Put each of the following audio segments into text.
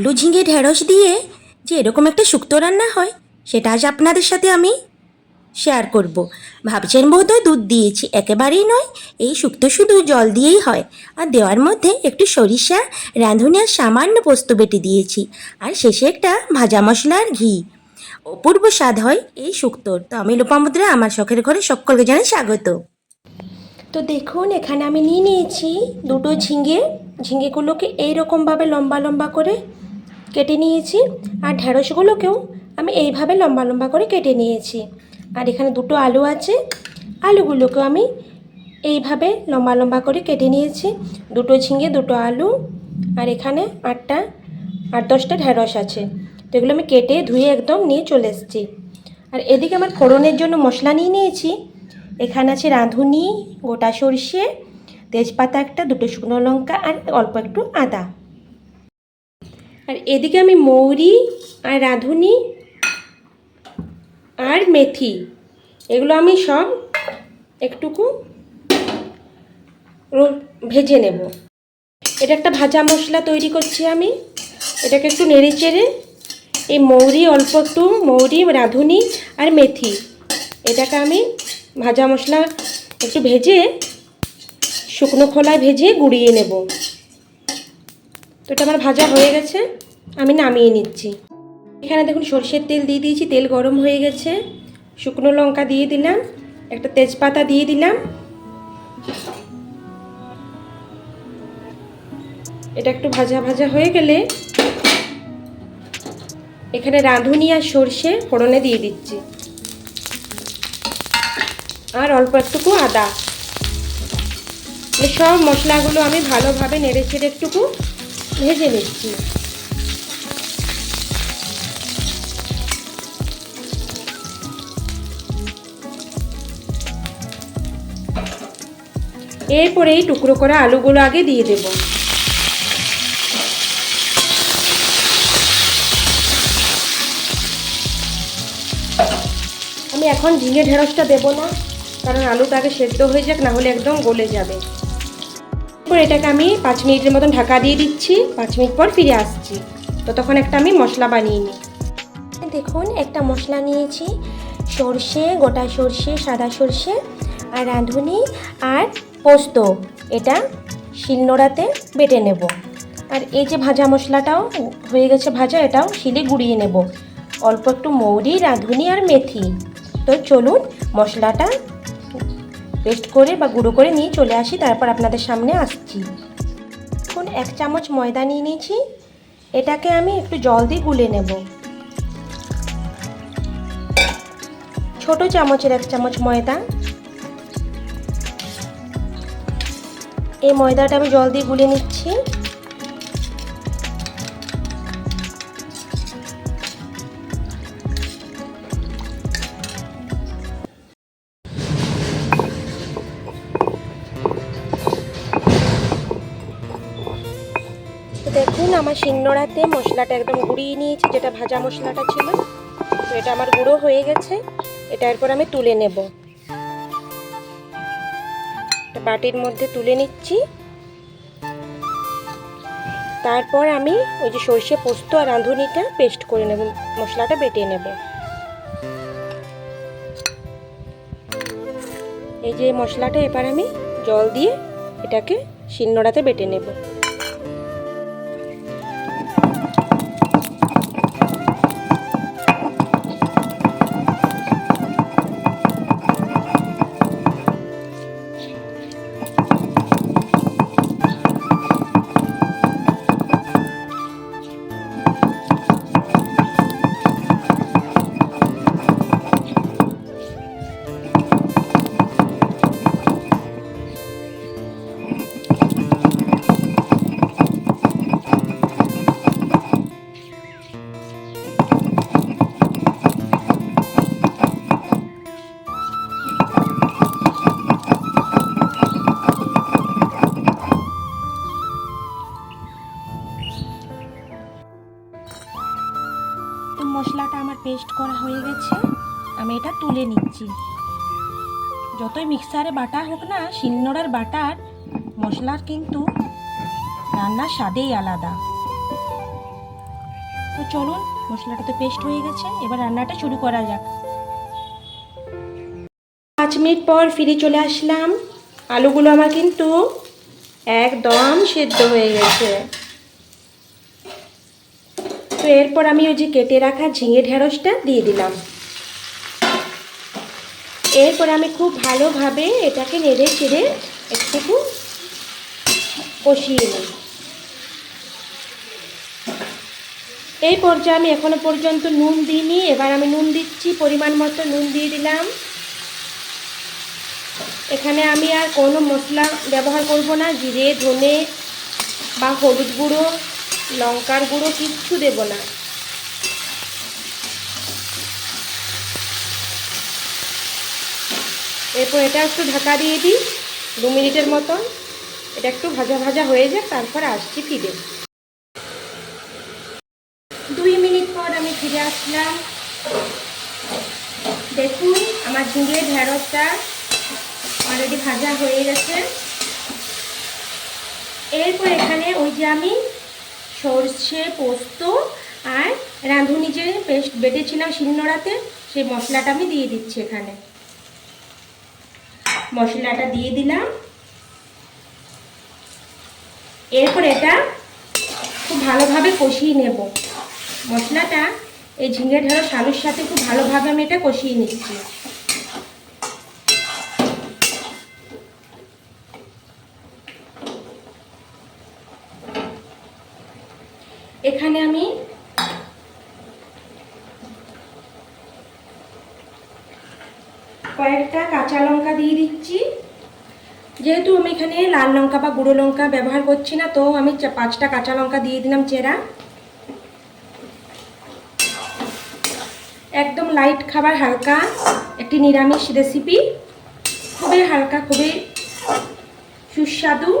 আলু ঝিঙে ঢেঁড়স দিয়ে যে এরকম একটা শুক্তো রান্না হয়, সেটা আজ আপনাদের সাথে আমি শেয়ার করব। ভাবছেন বোধহয় দুধ দিয়েছি, একেবারেই নয়, এই শুক্তো শুধু জল দিয়েই হয়। আর দেওয়ার মধ্যে একটু সরিষা, রাঁধুনি আর সামান্য পোস্ত বেটে দিয়েছি। আর শেষে একটা ভাজা মশলা আর ঘি। অপূর্ব স্বাদ হয় এই শুক্তোর। তো আমি লোপামুদ্রা, আমার শখের ঘরে সকলকে জানাই স্বাগত। তো দেখুন, এখানে আমি নিয়ে নিয়েছি দুটো ঝিঙে। ঝিঙেগুলোকে এইরকমভাবে লম্বা লম্বা করে কেটে নিয়েছি আর ঢেঁড়সগুলোকেও আমি এইভাবে লম্বা লম্বা করে কেটে নিয়েছি। আর এখানে দুটো আলু আছে, আলুগুলোকেও আমি এইভাবে লম্বা লম্বা করে কেটে নিয়েছি। দুটো ঝিঙে, দুটো আলু আর এখানে আটটা, আট দশটা ঢেঁড়স আছে। তো এগুলো আমি কেটে ধুয়ে একদম নিয়ে চলে এসেছি। আর এদিকে আমার ফোড়নের জন্য মশলা নিয়ে নিয়েছি। এখানে আছে রাঁধুনি, গোটা সরষে, তেজপাতা একটা, দুটো শুকনো লঙ্কা আর অল্প একটু আদা। আর এদিকে আমি মৌরি আর রাঁধুনি আর মেথি। এগুলো আমি সব একটুকু ভেজে নেব। এটা একটা ভাজা মশলা তৈরি করছি আমি। এটাকে একটু নেড়ে চেড়ে এই মৌরি, অল্প একটু মৌরি, রাঁধুনি আর মেথি এটাকে আমি ভাজা মশলা একটু ভেজে শুকনো খোলায় ভেজে গুঁড়িয়ে নেব। এটা আমার ভাজা হয়ে গেছে, আমি নামিয়ে নিচ্ছি। এখানে দেখুন সর্ষের তেল দিয়ে দিয়েছি, তেল গরম হয়ে গেছে। শুকনো লঙ্কা দিয়ে দিলাম, একটা তেজপাতা দিয়ে দিলাম। এটা একটু ভাজা ভাজা হয়ে গেলে এখানে রাঁধুনি আর সর্ষে ফোড়নে দিয়ে দিচ্ছি। আর অল্প একটুকু আদা। এই সব মশলাগুলো আমি ভালোভাবে নেড়ে ছেড়ে একটুকু ভেজে নিচ্ছি। এরপরে এই টুকরো করা আলুগুলো আগে দিয়ে দেব। আমি এখন ঝিঙে ঢেঁড়সটা দেবো না, কারণ আলুটা আগে সেদ্ধ হয়ে যাক, না হলে একদম গলে যাবে। এরপর এটাকে আমি পাঁচ মিনিটের মতন ঢাকা দিয়ে দিচ্ছি। পাঁচ মিনিট পর ফিরে আসছি। ততক্ষণ একটা আমি মশলা বানিয়ে নিই। দেখুন, একটা মশলা নিয়েছি। সর্ষে, গোটা সর্ষে, সাদা সর্ষে আর রাঁধুনি আর পোস্ত। এটা শিলনোড়াতে বেটে নেব। আর এই যে ভাজা মশলাটাও হয়ে গেছে ভাজা, এটাও শিলে গুঁড়িয়ে নেব। অল্প একটু মৌরি, রাঁধুনি আর মেথি। তো চলুন মশলাটা পেস্ট করে বা গুঁড়ো করে নিয়ে চলে আসি, তারপর আপনাদের সামনে আসছি। এখন এক চামচ ময়দা নিয়ে নিয়েছি। এটাকে আমি একটু জল দিয়ে গুলে নেব। ছোট চামচের এক চামচ ময়দা। এই ময়দাটা আমি জল দিয়ে গুলে নিচ্ছি। দেখুন, আমার শিলনোড়াতে মশলাটা একদম গুঁড়িয়ে নিয়েছি, যেটা ভাজা মশলাটা ছিল। তো এটা আমার গুঁড়ো হয়ে গেছে। এটা এরপর আমি তুলে নেব। বাটির মধ্যে তুলে নিচ্ছি। তারপর আমি ওই যে সর্ষে পোস্ত আর রাঁধুনিটা পেস্ট করে নেব, মশলাটা বেটে নেব। এই যে মশলাটা, এবার আমি জল দিয়ে এটাকে শিলনোড়াতে বেটে নেব। মশলাটা আমার পেস্ট করা হয়ে গেছে, আমি এটা তুলে নিচ্ছি। যতই মিক্সারে বাটা হোক না, শিলনোড়ার বাটার মশলার কিন্তু রান্নার স্বাদেই আলাদা। তো চলুন, মশলাটা তো পেস্ট হয়ে গেছে, এবার রান্নাটা শুরু করা যাক। পাঁচ মিনিট পর ফিরে চলে আসলাম। আলুগুলো আমার কিন্তু একদম সেদ্ধ হয়ে গেছে। তো এরপর আমি ওই যে কেটে রাখা ঝিঙে ঢেঁড়সটা দিয়ে দিলাম। এরপর আমি খুব ভালোভাবে এটাকে নেড়ে চেড়ে একটুকু কষিয়ে নিই। এই পর্যায়ে আমি এখনও পর্যন্ত নুন দিইনি, এবার আমি নুন দিচ্ছি, পরিমাণ মতো নুন দিয়ে দিলাম। এখানে আমি আর কোনো মশলা ব্যবহার করব না, জিরে, ধনে বা হলুদ গুঁড়ো লঙ্কার গুঁড়ো কিচ্ছু দেব না। এরপর এটা একটু ঢাকা দিয়ে দিই, দু মিনিটের মতন। এটা একটু ভাজা ভাজা হয়ে যাক, তারপর আসছি ফিরে। দুই মিনিট পর আমি ফিরে আসলাম। দেখুন, আমার ঝিঙে ঢেঁড়সটা অলরেডি ভাজা হয়ে গেছে। এরপর এখানে ওই যে আমি সর্ষে, পোস্ত আর রাঁধুনি যে পেস্ট বেটেছিলাম শিলনোড়াতে সেই মশলাটা আমি দিয়ে দিচ্ছি এখানে। মশলাটা দিয়ে দিলাম। এরপর এটা খুব ভালোভাবে কষিয়ে নেব। মশলাটা এই ঝিঙে ঢেঁড়স আলুর সাথে খুব ভালোভাবে আমি এটা কষিয়ে নিচ্ছি। এখানে আমি কয়েকটা কাঁচা লঙ্কা দিয়ে দিচ্ছি। যেহেতু আমি এখানে লাল লঙ্কা বা গুঁড়ো লঙ্কা ব্যবহার করছি না, তো আমি পাঁচটা কাঁচা লঙ্কা দিয়ে দিলাম চেরা। একদম লাইট খাবার, হালকা একটি নিরামিষ রেসিপি খুবই হালকা, খুবই সুস্বাদু।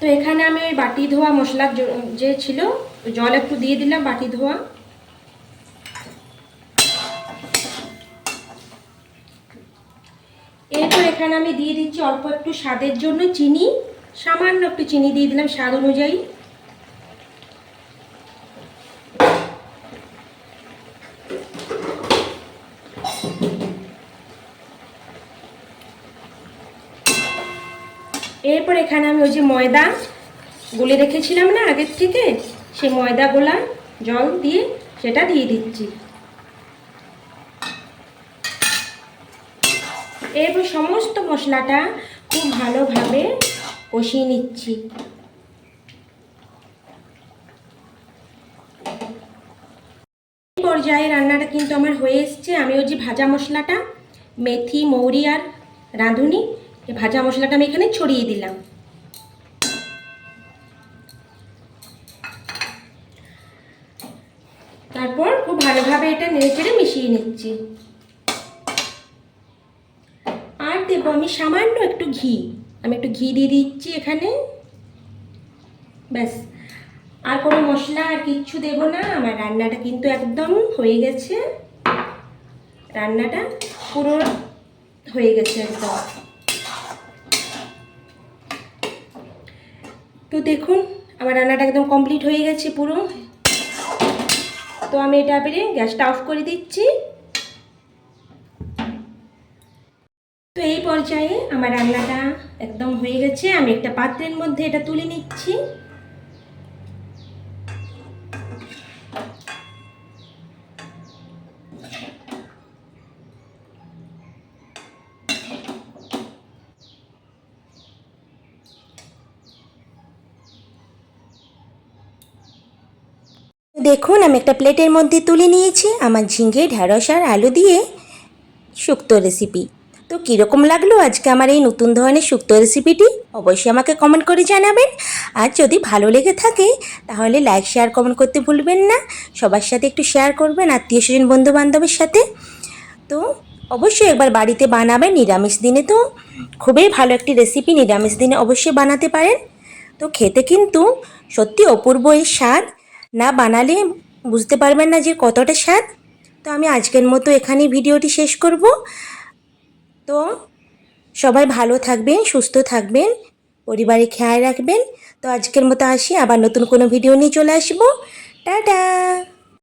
তো এখানে আমি ওই বাটি ধোয়া মশলা যে ছিল জল একটু দিয়ে দিলাম বাটি ধোয়া। এরপর এখানে আমি দিয়ে দিচ্ছি অল্প একটু স্বাদের জন্য চিনি। সামান্য একটু চিনি দিয়ে দিলাম স্বাদ অনুযায়ী। এরপর এখানে আমি ওই যে ময়দা গুলে রেখেছিলাম না আগের থেকে, সেই ময়দাগুলা জল দিয়ে সেটা দিয়ে দিচ্ছি। এরপর সমস্ত মশলাটা খুব ভালোভাবে কষিয়ে নিচ্ছি। পর্যায়ে রান্নাটা কিন্তু আমার হয়ে এসছে। আমি ওই যে ভাজা মশলাটা, মেথি, মৌরি আর রাঁধুনি ভাজা মশলাটা আমি এখানে ছড়িয়ে দিলাম। তারপর খুব ভালোভাবে এটা নেড়ে চেড়ে মিশিয়ে নিচ্ছি। আর দেবো আমি সামান্য একটু ঘি। আমি একটু ঘি দিয়ে দিচ্ছি এখানে। ব্যাস। আর কোনো মশলা আর কিচ্ছু দেবো না। আমার রান্নাটা কিন্তু একদম হয়ে গেছে। রান্নাটা পুরো হয়ে গেছে একদম। তো দেখুন, আমার রান্নাটা একদম কমপ্লিট হয়ে গেছে পুরো। তো আমি এটা এবারে গ্যাসটা অফ করে দিচ্ছি। তো এই পর্যায়ে আমার রান্নাটা একদম হয়ে গেছে। আমি একটা পাত্রের মধ্যে এটা তুলে নিচ্ছি। দেখুন, আমি একটা প্লেটের মধ্যে তুলে নিয়েছি। আমার ঝিঙে, ঢ্যাঁড়স আর আলু দিয়ে শুক্তো রেসিপি তো কীরকম লাগল আজকে আমার এই নতুন ধরনের শুক্তো রেসিপিটি অবশ্যই আমাকে কমেন্ট করে জানাবেন। আর যদি ভালো লেগে থাকে, তাহলে লাইক শেয়ার কমেন্ট করতে ভুলবেন না। সবার সাথে একটু শেয়ার করবেন আত্মীয় স্বজন বন্ধু বান্ধবের সাথে। তো অবশ্যই একবার বাড়িতে বানাবেন, নিরামিষ দিনে তো খুবই ভালো একটি রেসিপি নিরামিষ দিনে অবশ্যই বানাতে পারেন। তো খেতে কিন্তু সত্যি অপূর্ব এই স্বাদ। না বানালে বুঝতে পারবেন না যে কতটা স্বাদ। তো আমি আজকের মতো এখানেই ভিডিওটি শেষ করব। তো সবাই ভালো থাকবেন, সুস্থ থাকবেন, পরিবারে খেয়াল রাখবেন। তো আজকের মতো আসি, আবার নতুন কোনো ভিডিও নিয়ে চলে আসব। টাটা!